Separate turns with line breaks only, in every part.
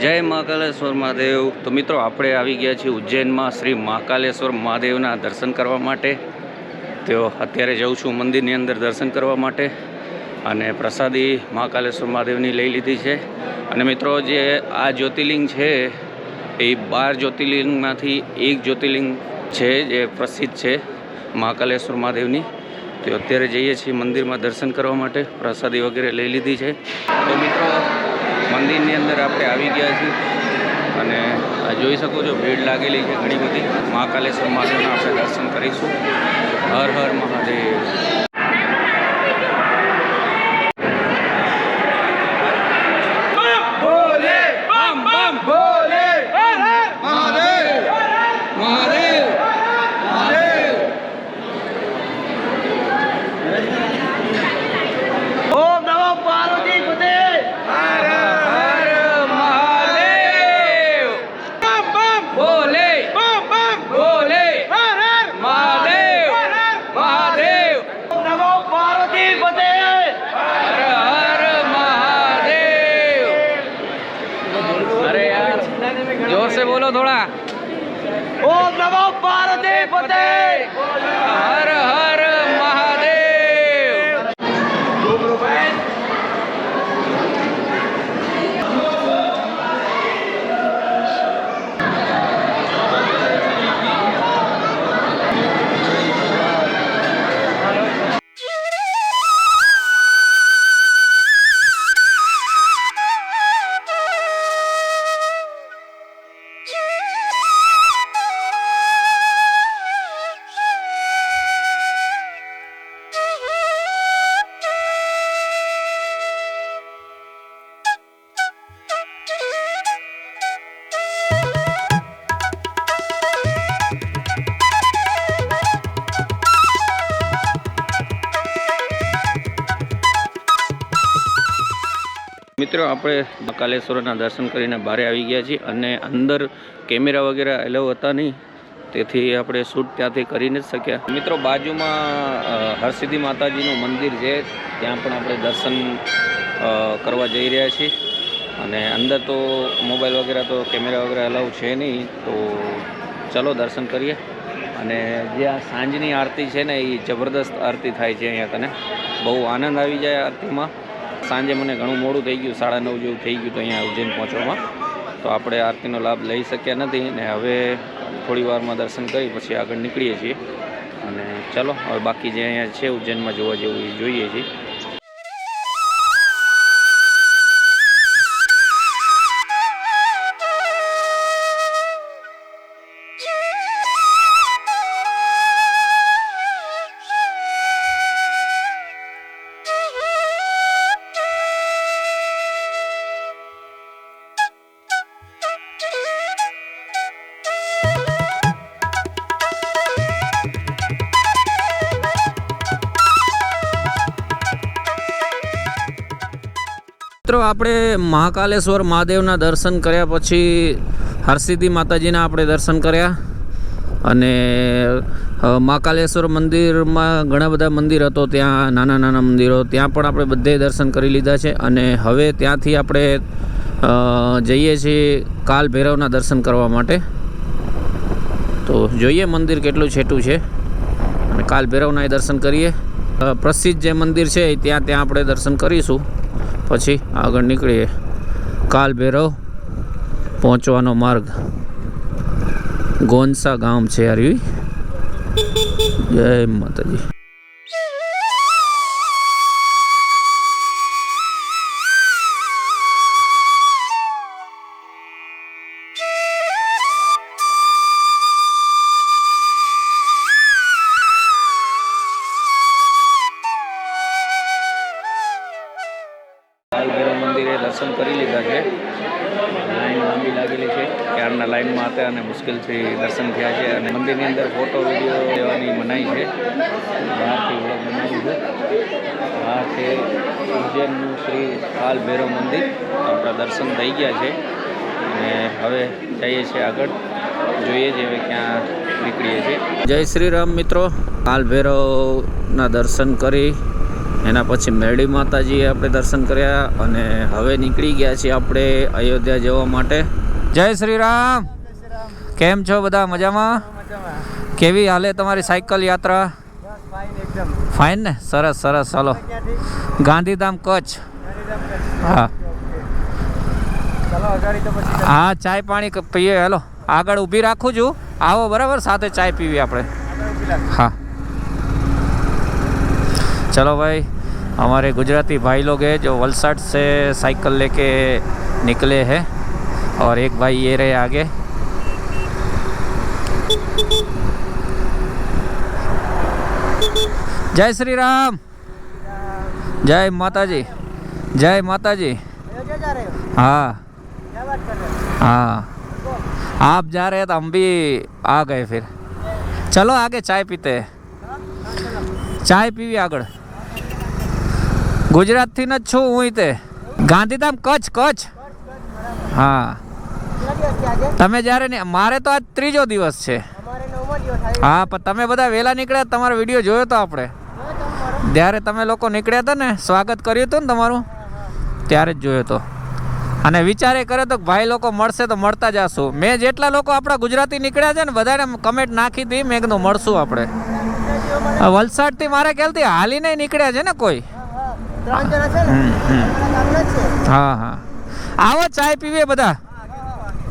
જય મહાકાલેશ્વર મહાદેવ. તો મિત્રો, આપણે આવી ગયા છીએ ઉજ્જૈનમાં શ્રી મહાકાલેશ્વર મહાદેવના દર્શન કરવા માટે. તો અત્યારે જઉં છું મંદિરની અંદર દર્શન કરવા માટે અને પ્રસાદી મહાકાલેશ્વર મહાદેવની લઈ લીધી છે. અને મિત્રો, જે આ જ્યોતિર્લિંગ છે, એ બાર જ્યોતિર્લિંગમાંથી એક જ્યોતિર્લિંગ છે, જે પ્રસિદ્ધ છે મહાકાલેશ્વર મહાદેવની. તો અત્યારે જઈએ છીએ મંદિરમાં દર્શન કરવા માટે. પ્રસાદી વગેરે લઈ લીધી છે. તો મિત્રો મંદિરની અંદર આપણે આવી ગયા છીએ. અને જોઈ શકો છો, ભીડ લાગેલી છે ઘણી બધી. મહાકાલેશ્વર માતાના આપણે દર્શન કરીશું. હર હર મહાદેવ. अरे यार जोर से बोलो थोड़ा।
ओम नमो पार्वती पते
हर हर મિત્રો, આપણે કાલેશ્વરના દર્શન કરીને બહાર આવી ગયા છીએ અને અંદર કેમેરા વગેરે એલાવ હતા નહીં, તેથી આપણે શૂટ ત્યાંથી કરી નથી શક્યા. મિત્રો, બાજુમાં હરસિદ્ધિ માતાજીનું મંદિર છે, ત્યાં પણ આપણે દર્શન કરવા જઈ રહ્યા છીએ. અને અંદર તો મોબાઈલ વગેરે તો કેમેરા વગેરે અલાઉ છે નહીં, તો ચલો દર્શન કરીએ. અને જે આ સાંજની આરતી છે ને, એ જબરદસ્ત આરતી થાય છે અહીંયા કને બહુ આનંદ આવી જાય આરતીમાં. સાંજે મને ઘણું મોડું થઈ ગયું, સાડા નવ જેવું થઈ ગયું તો અહીંયા ઉજ્જૈન પહોંચવામાં. તો આપણે આરતીનો લાભ લઈ શક્યા નથી ને હવે થોડી વારમાં દર્શન કરી પછી આગળ નીકળીએ છીએ. અને ચલો, હવે બાકી જે અહીંયા છે ઉજ્જૈનમાં જોવા જેવું એ જોઈએ છીએ. મિત્રો, આપણે મહાકાલેશ્વર મહાદેવના દર્શન કર્યા પછી હરસિદ્ધિ માતાજીના આપણે દર્શન કર્યા. અને મહાકાલેશ્વર મંદિરમાં ઘણા બધા મંદિર હતો, ત્યાં નાના નાના મંદિરો, ત્યાં પણ આપણે બધે દર્શન કરી લીધા છે. અને હવે ત્યાંથી આપણે જઈએ છીએ કાલ ભૈરવના દર્શન કરવા માટે. તો જોઈએ મંદિર કેટલું છેટું છે. અને કાલ ભૈરવના દર્શન કરીએ. પ્રસિદ્ધ જે મંદિર છે ત્યાં ત્યાં આપણે દર્શન કરીશું. પછી આગળ નીકળીએ. કાલ ભૈરવ પહોંચવાનો માર્ગ. ગોનસા ગામ છે આરવી જય માતાજી. લાંબી લાગેલી છે ત્યારના લાઈનમાં હતા અને મુશ્કેલથી દર્શન થયા છે અને મંદિરની અંદર ફોટો વીડિયો લેવાની મનાઈ છે. બહારથી બનાવ્યું છે. આ છે ઉજ્જૈનનું શ્રી કાલ ભૈરવ મંદિર આપણા દર્શન થઈ ગયા છે. અને હવે જઈએ છીએ આગળ. જોઈએ છીએ હવે ક્યાં નીકળીએ છીએ. જય શ્રી રામ મિત્રો. કાલ ભૈરવના દર્શન કરી એના પછી મેળી માતાજીએ આપણે દર્શન કર્યા અને હવે નીકળી ગયા છીએ આપણે અયોધ્યા જવા માટે. જય શ્રી રામ કેમ છો બધા? મજામાં? કેવી હાલે તમારી સાયકલ યાત્રા? ફાઇન ને? સરસ સરસ. ચાલો ગાંધીધામ કચ્છ. હા. હા, ચાય પાણી પીએ. હેલો. આગળ ઊભી રાખું છું. આવો, બરાબર? સાથે ચાય પીવી આપણે. હા. ચલો ભાઈ. हमारे गुजराती भाई लोग हैं जो वलसाड से साइकिल लेके निकले हैं और एक भाई ये रहे आगे। जय श्री राम। जय माता जी जय माता जी हाँ। हाँ। आप जा रहे हैं तो हम भी आ गए फिर। चलो आगे चाय पीते हैं। चाय पीवी आगड़ ગુજરાતથી જ છું હું તે. ગાંધીધામ કચ્છ કચ્છ. હા. તમે જ્યારે ને, મારે તો આજ ત્રીજો દિવસ છે. હા, પણ તમે બધા વહેલા નીકળ્યા, તમારો વીડિયો જોયો તો આપણે. ત્યારે તમે લોકો નીકળ્યા હતા ને, સ્વાગત કર્યું હતું ને તમારું? ત્યારે જ જોયો તો. અને વિચારે કરે તો ભાઈ લોકો મળશે તો મળતા જશું. મેં જેટલા લોકો આપણા ગુજરાતી નીકળ્યા છે ને, બધાને કમેન્ટ નાખી હતી મેં એકદમ મળશું આપણે. વલસાડથી મારા ખ્યાલથી હાલીને નીકળ્યા છે ને કોઈ. હમ, હમ. હા હા. આવો ચાય પીવીએ બધા.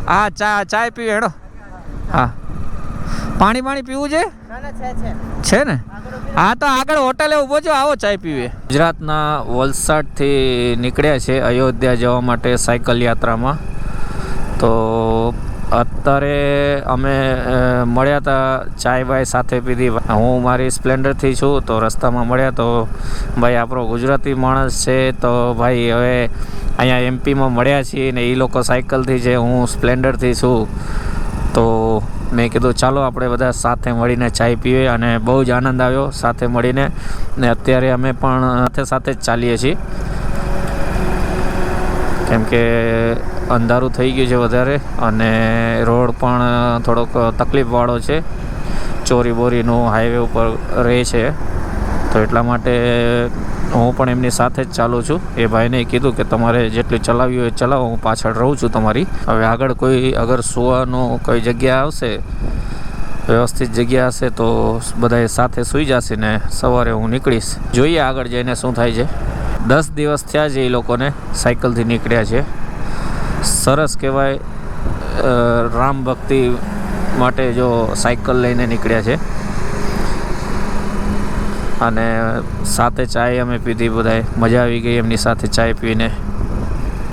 હા ચા ચાય પીવે હેડો. હા. પાણી પાણી પીવું છે? છે ને? હા તો આગળ હોટલે ઊભો છો આવો ચાય પીવે. ગુજરાતના વલસાડથી નીકળ્યા છે અયોધ્યા જવા માટે સાયકલ યાત્રામાં. તો અત્યારે અમે મળ્યા હતા ચાય બાય સાથે પીધી. હું મારી સ્પ્લેન્ડરથી છું, તો રસ્તામાં મળ્યા તો ભાઈ આપણો ગુજરાતી માણસ છે, તો ભાઈ હવે અહીંયા એમપીમાં મળ્યા છીએ ને એ લોકો સાયકલથી છે, હું સ્પ્લેન્ડરથી છું. તો મેં કીધું, ચાલો આપણે બધા સાથે મળીને ચાય પીએ અને બહુ જ આનંદ આવ્યો સાથે મળીને. ને અત્યારે અમે પણ સાથે સાથે જ ચાલીએ છીએ. કેમ કે અંધારું થઈ ગયું છે વધારે અને રોડ પણ થોડોક તકલીફવાળો છે. ચોરી બોરીનું હાઈવે ઉપર રહે છે. તો એટલા માટે હું પણ એમની સાથે જ ચાલું છું. એ ભાઈને કીધું કે તમારે જેટલી ચલાવી હોય ચલાવો, હું પાછળ રહું છું તમારી. હવે આગળ કોઈ અગર સુવાનું કોઈ જગ્યા આવશે, વ્યવસ્થિત જગ્યા હશે, તો બધાએ સાથે સૂઈ જશે ને સવારે હું નીકળીશ. જોઈએ આગળ જઈને શું થાય છે. દસ દિવસ થયા છે એ લોકોને સાયકલથી નીકળ્યા છે. સરસ કહેવાય રામ ભક્તિ માટે જો સાયકલ લઈને નીકળ્યા છે. અને સાથે ચાય અમે પીધી બધાએ. મજા આવી ગઈ એમની સાથે ચાય પીને.